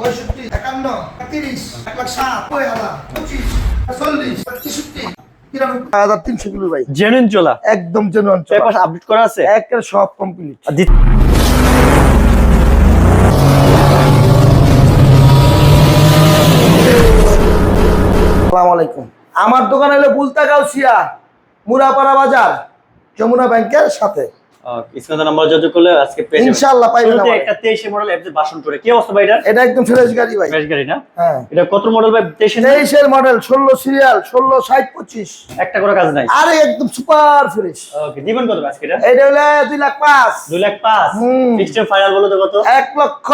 পঁয়ষট্টি একান্ন তিরিশ এক লাখ সাত নব্বই হাজার পঁচিশ চল্লিশ তেষট্টি হাজার তিনশো কিলো ভাই। জেনুইন চোলা? একদম জন্য পেপার আপডেট করা আছে? একের সব কমপ্লিট আর আসসালামু আলাইকুম। আমার দোকান হলো বুলতা গাউসিয়া মুরাপাড়া বাজার যমুনা ব্যাংকের সাথে। স্ক্রিনে নাম্বার যোগাযোগ করলে আজকে পেয়ে ইনশাআল্লাহ পাইবেন আমাদের। একটা 23 মডেল এফজেড বাসন করে কি অবস্থা ভাই এটা এটা একদম ফ্রেশ গাড়ি ভাই। ফ্রেশ গাড়ি না? হ্যাঁ। এটা কত মডেল ভাই? 23 না? তেইশের মডেল ষোলো সিরিয়াল ষোলো ষাট পঁচিশ। একটা করে কাজ নাই। আরে একদম সুপার ফ্রেশ ওকে দিবেন কত আজকে এটা? এটা হলো দুই লাখ পাঁচ। 2 লাখ 5 হুম। ফিক্সড ফাইনাল বলো তো কত? এক লক্ষ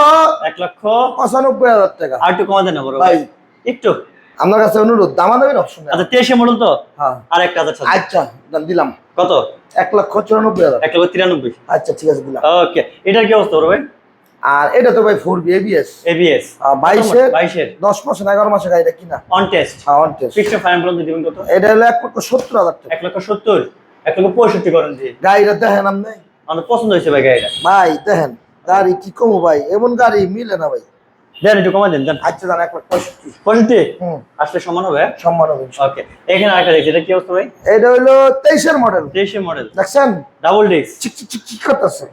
1 লক্ষ পঁচানব্বই হাজার টাকা। আর একটু কমা দেন না বড় ভাই। ভাই। একটু। আপনার কাছে অনুরোধ দামা দেবেন অপশন আচ্ছা 23 মডেল তো? হ্যাঁ। আর একটা হাজার আচ্ছা দিলাম। কত? এক লক্ষ চুরানব্বই হাজার। এক লক্ষ 93 আচ্ছা ঠিক আছে দিলাম। ওকে এটার কি অবস্থা ভাই? আর এটা তো ভাই ফোর বি এবিএস এবিএস বাইশের 22 এর দশ মাস এগারো মাসে গাড়িটা কিনা? অন টেস্ট হ্যাঁ অন টেস্ট ফিক্সড ফাইনাল বলো তো দিবেন কত? এটা হলো এক লক্ষ সত্তর হাজার টাকা। এক লক্ষ সত্তর। এক লক্ষ পঁয়ষট্টি করেন দিয়ে। গাড়িটা দেখেন আপনি? আমার পছন্দ হয়েছে ভাই গাড়িটা। ভাই দেখেন গাড়ি কি কমো ভাই? এমন গাড়ি মিলে না ভাই। দেন একটু কমা দেন দেন। আচ্ছা এক লাখ পঁয়ষট্টি। পঁয়ষট্টি? আসলে সমান হবে? সম্মান হবে ওকে এখানে আরেকটা দেখছি এটা কি অবস্থা ভাই? এটা হইল তেইশের মডেল। তেইশে মডেল। দেখছেন? ডাবল ডিস্ক চিক চিক চিক চিক করতেছে।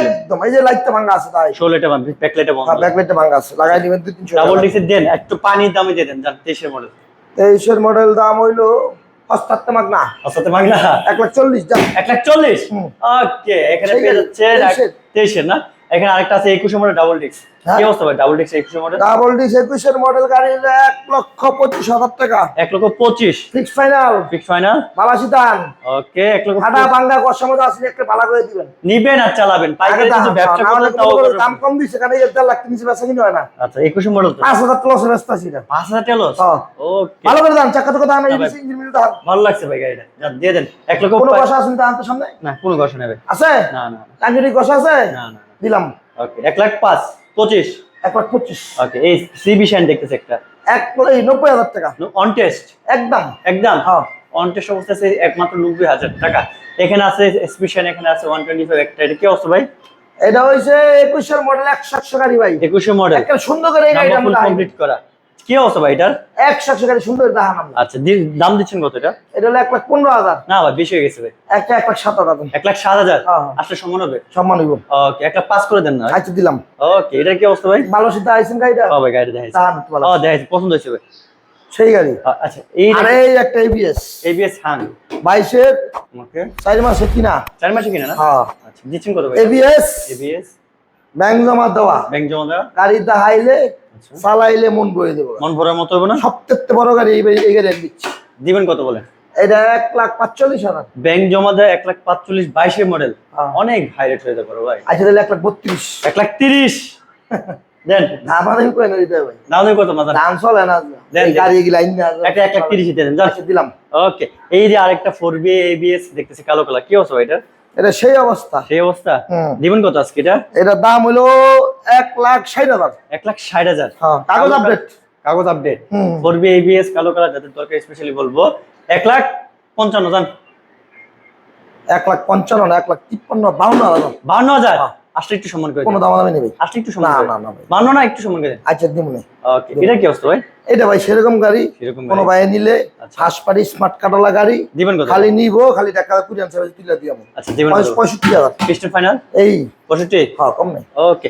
একদম এই যে লাইটটা ভাঙা আছে তাই। ষোলোটা ব্যাকলাইটে বন্ধ। হ্যাঁ ব্যাকলাইটটা ভাঙা আছে লাগাই দিবেন দুই তিনশো ডাবল। ডিস্কের দেন একটু পানির দামে দিয়ে দেন যান তেইশের মডেল। তেইশের মডেল দাম হইল এক লাখ চল্লিশ দাম এক লাখ চল্লিশ। ওকে এখানে পেয়ে যাচ্ছে তেইশের। তেইশের না? এখানে আরেকটা আছে একুশে মডেল ডাবল ডিস্ক হ্যাঁ। কি অবস্থা ভাই? ডাবল ডিস্ক একুশে মডেল? ডাবল ডিস একুশের মডেল গাড়ি হলো এক লক্ষ পঁচিশ হাজার টাকা। এক লক্ষ পঁচিশ। ফিক্স ফাইনাল ফিক্স ফাইনাল দান ওকে এক লক্ষ ফাটা বাঙ্গা কষার মধ্যে আসলে একটা ভাড়া করে দিবেন। নিবেন আর চালাবেন। পাইকারি আগে যদি ব্যবসা করেন তাও দাম কম দেড় লাখ নিচে বেচা কিনে হয় না। আচ্ছা একুশে মডেল তো? পাঁচ হাজার না পাঁচ হাজার। ওকে। ভালো করে দাম চাকা তো দাম এই না ভাই। ইঞ্জিন মিল দাম ভালো লাগছে ভাই গাড়িটা। দিয়ে দেন। এক লক্ষ কোনো কষা আছে দাম তো সামনে? না কোনো কষ্ট নেবে আছে? না না কষা আছে? না না। দিলাম। ওকে এক লাখ পাঁচ পঁচিশ? এক লাখ পঁচিশ। ওকে এই সিবি বিশান দেখতেছে একটা। এক এই নব্বই হাজার টাকা। অন টেস্ট একদম। একদম? হ্যাঁ। অন টেস্ট অবস্থা আছে একমাত্র নব্বই হাজার টাকা। এখানে আছে স্পেশাল এখানে আছে ওয়ান টোয়েন্টি ফাইভ একটা এটা কি অবস্থা ভাই? এটা হইছে একুশের মডেল একশো একশো গাড়ি ভাই। একুশে মডেল একটা সুন্দর করে এই গাড়িটা কমপ্লিট করা। কি অবস্থা ভাই এটার? একশো একশো গাড়ি সুন্দর দেখান আচ্ছা দাম দিচ্ছেন কত এটা? এটা হলো এক লাখ পনেরো হাজার। না ভাই বেশি হয়ে গেছে ভাই। একটা এক লাখ সাত হাজার। এক লাখ সাত হাজার? হ্যাঁ। আসলে সমান হবে? সম্মান হইব। ওকে এক লাখ পাস করে দেন না আচ্ছা দিলাম। ওকে এটা কি অবস্থা ভাই? ভালো সিদ্ধা আইসেন গাড়িটা ও ভাই গাড়ি দেখাইছে। ও দেখাইছে পছন্দ হয়েছে ভাই। সেই গাড়ি। আচ্ছা এই আর একটা এবিএস এবিএস হাং বাইশের ওকে। চার মাসে কিনা। চার মাসে কিনা না? হ্যাঁ। আচ্ছা দিচ্ছেন কত ভাই? এবিএস এবিএস ব্যাংক জমা দেওয়া। ব্যাংক জমা দেওয়া। গাড়ি আচ্ছা। চালাইলে মন বয়ে দেবো। মন ভরার মতো হবে না? সবথেকে বড় গাড়ি এই গাড়ি দিচ্ছি। দিবেন কত বলেন এটা এক লাখ পাঁচচল্লিশ হাজার। ব্যাংক জমা দেয় এক লাখ পাঁচচল্লিশ বাইশে মডেল। হ্যাঁ। অনেক হাই রেট হয়ে যাবে ভাই। আচ্ছা তাহলে এক লাখ বত্রিশ। এক লাখ তিরিশ। দেন। দাম করে না দিতে ভাই। দাম দেন কত মাথা দাম চলে না। দেন, গাড়ি না। একটা এক লাখ তিরিশ দিয়ে দেন। আচ্ছা দিলাম। ওকে। এই যে আরেকটা ফোর বি এবিএস দেখতেছি কালো কালার কি অবস্থা এটা? এটা সেই অবস্থা। সেই অবস্থা। দিবেন কত আজকে এটা? এটা দাম হলো এক লাখ ষাট হাজার। এক লাখ ষাট হাজার? হ্যাঁ কাগজ আপডেট কাগজ আপডেট ফোর বি এবিএস কালো কালার যাদের দরকার স্পেশালি বলব। এক লাখ পঞ্চান্ন জান। এক লাখ পঞ্চান্ন এক লাখ তিপ্পান্ন বাউন্ন হাজার। বাউন্ন হাজার? হ্যাঁ। আসলে একটু সম্মান করে কোনো দেন। নেবে আসলে একটু সম্মান না, না, দেন। না ভাই। বান্ন না একটু সম্মান করে আচ্ছা দিব না। ওকে এটা কি অবস্থা ভাই? এটা ভাই সেরকম গাড়ি কোনো ভাই নিলে আচ্ছা। ফার্স্ট পার্টি স্মার্ট কার্ডওয়ালা গাড়ি দিবেন কত? খালি নিবো খালি টাকা কুড়ি আনছে তুলে দিয়ে আচ্ছা দিবেন পিস্টন ফাইনাল এই। হ্যাঁ কম নেই। ওকে।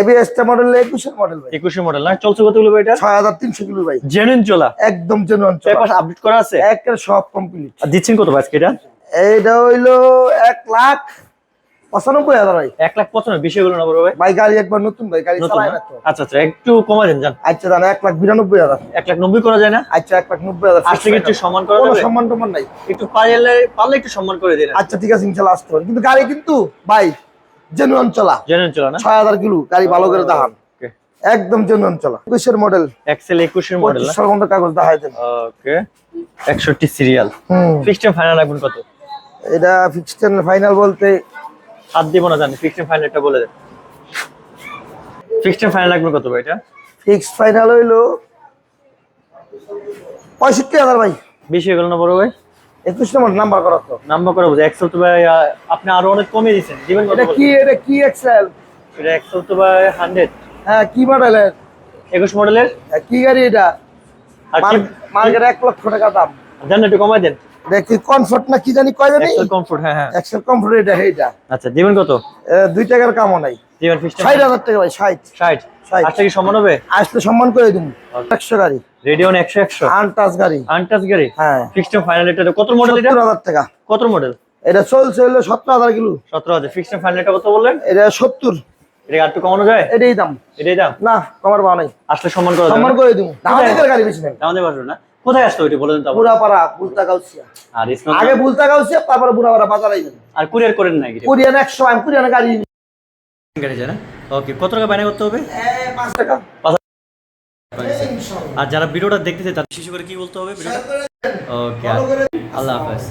এবিএস টা মডেল একুশের মডেল ভাই। একুশে মডেল না? চলছে ভাই এটা? ছয় হাজার তিনশো কিলো ভাই। জেনুইন চলা? একদম পেপার আপডেট করা আছে? সব কমপ্লিট আর দিচ্ছেন কত ভাই আজকে এটা? এইটা হইল এক লাখ পঁচানব্বই হাজার ভাই। এক লাখ পঁচানব্বই বেশি হলো না বড় ভাই? ভাই গাড়ি একবার নতুন ভাই গাড়ি চালায় না? আচ্ছা আচ্ছা একটু কমা দেন যান। আচ্ছা দাদা এক লাখ বিরানব্বই হাজার। এক লাখ নব্বই করা যায় না? আচ্ছা এক লাখ নব্বই হাজার। আসলে একটু সম্মান করা যাবে? সম্মান টম্মান নাই। একটু পারলে পারলে একটু সম্মান করে দিন আচ্ছা ঠিক আছে ইনশাল্লাহ আসতে পারেন। কিন্তু গাড়ি কিন্তু ভাই জেনুয়ান চলা। জেনুইন চলা না? ছয় হাজার কিলো গাড়ি ভালো করে ওকে। একদম জেনুয়ান চলা। একুশের মডেল এক্সেল একুশের মডেল পঁচিশ কাগজ দেখাই দেন। ওকে। একষট্টি সিরিয়াল ফিক্সড ফাইনাল রাখবেন কত? এটা ফিক্সড ফাইনাল বলতে হাত দিব না জানি। ফিক্সড ফাইনালটা বলে দেন। ফিক্সড ফাইনাল রাখবেন কত ভাই এটা? ফিক্সড ফাইনাল হইল পঁয়ষট্টি হাজার ভাই। বেশি হয়ে গেল না বড় ভাই? একুশ নম্বর নাম্বার করা তো। নাম্বার করে বুঝে এক্সেল তো ভাই আপনি আরও অনেক কমিয়ে দিচ্ছেন দিবেন এটা কি এটা কি এক্সেল এটা এক্সেল তো ভাই হান্ড্রেড হ্যাঁ কি মডেলের একুশ মডেলের কি গাড়ি এটা? মার্কেট এক লক্ষ টাকা দাম। দেন একটু কমাই দেন। কি কমফোর্ট না কি জানি কয় জানি? এক্সেল কমফোর্ট হ্যাঁ হ্যাঁ। এক্সেল কমফোর্ট এটা এইটা। আচ্ছা দিবেন কত? এ, দুই টাকার কামও নাই। ষাট হাজার টাকা ভাই ষাট। ষাট। ষাট। আজকে কি সম্মান হবে? আসলে সম্মান করে দিব একশো গাড়ি। রেডিওন একশো একশো? আনটাচ গাড়ি। আনটাচ গাড়ি? হ্যাঁ। ফিক্সড ফাইনাল এটা কত মডেল এটা? সত্তর হাজার টাকা। কত মডেল এটা চলছে হলো সতেরো হাজার কিলো। সতেরো হাজার। ফিক্সড ফাইনাল এটা কত বললেন? এটা সত্তর। এটা আর কমানো যায়? এটাই দাম। এটাই দাম? না কমার পাওয়া নাই। আসলে সম্মান করা সম্মান করে দিব আমাদের গাড়ি বেশি আমাদের পারবে না। কোথায় আসতো ওইটা বলে দেন তো বুড়াপাড়া বুলতা গাউসিয়া আর আগে বুলতা গাউসিয়া তারপরে বুড়াপাড়া বাজার আইবেন আর কুরিয়ার করেন নাকি কুরিয়ার একশো আমি কুরিয়ার গাড়ি। গাড়ি যায় ওকে কত টাকা বায়না করতে হবে? এ, পাঁচ টাকা। আর যারা ভিডিওটা দেখতে দেখতেছে তাদের শিশু করে কি বলতে হবে ভিডিওটা? ওকে আল্লাহ হাফেজ।